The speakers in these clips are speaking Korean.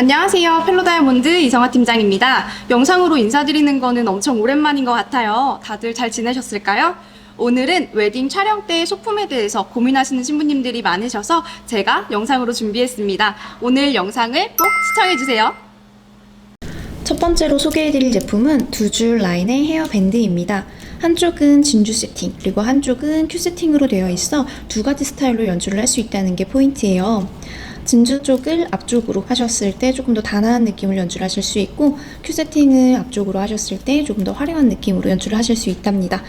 안녕하세요. 펠로 다이아몬드 이성아 팀장입니다. 영상으로 인사드리는 거는 엄청 오랜만인 것 같아요. 다들 잘 지내셨을까요? 오늘은 웨딩 촬영 때 소품에 대해서 고민하시는 신부님들이 많으셔서 제가 영상으로 준비했습니다. 오늘 영상을 꼭 시청해주세요. 첫 번째로 소개해드릴 제품은 두 줄 라인의 헤어 밴드입니다. 한쪽은 진주 세팅, 그리고 한쪽은 큐 세팅으로 되어 있어 두 가지 스타일로 연출을 할 수 있다는 게 포인트예요. 진주 쪽을 앞쪽으로 하셨을 때 조금 더 단아한 느낌을 연출하실 수 있고 큐 세팅을 앞쪽으로 하셨을 때 조금 더 화려한 느낌으로 연출을 하실 수 있답니다.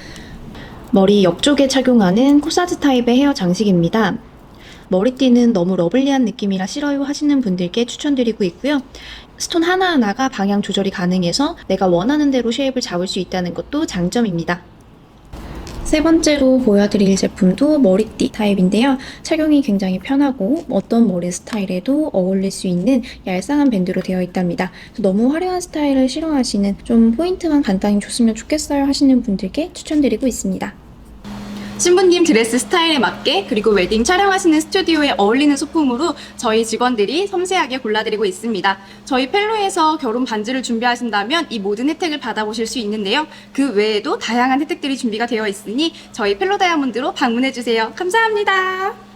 머리 옆쪽에 착용하는 코사지 타입의 헤어 장식입니다. 머리띠는 너무 러블리한 느낌이라 싫어요 하시는 분들께 추천드리고 있고요. 스톤 하나하나가 방향 조절이 가능해서 내가 원하는 대로 쉐입을 잡을 수 있다는 것도 장점입니다. 세 번째로 보여드릴 제품도 머리띠 타입인데요. 착용이 굉장히 편하고 어떤 머리 스타일에도 어울릴 수 있는 얄쌍한 밴드로 되어 있답니다. 너무 화려한 스타일을 싫어하시는 좀 포인트만 간단히 줬으면 좋겠어요 하시는 분들께 추천드리고 있습니다. 신부님 드레스 스타일에 맞게 그리고 웨딩 촬영하시는 스튜디오에 어울리는 소품으로 저희 직원들이 섬세하게 골라드리고 있습니다. 저희 펠로에서 결혼 반지를 준비하신다면 이 모든 혜택을 받아보실 수 있는데요. 그 외에도 다양한 혜택들이 준비가 되어 있으니 저희 펠로 다이아몬드로 방문해주세요. 감사합니다.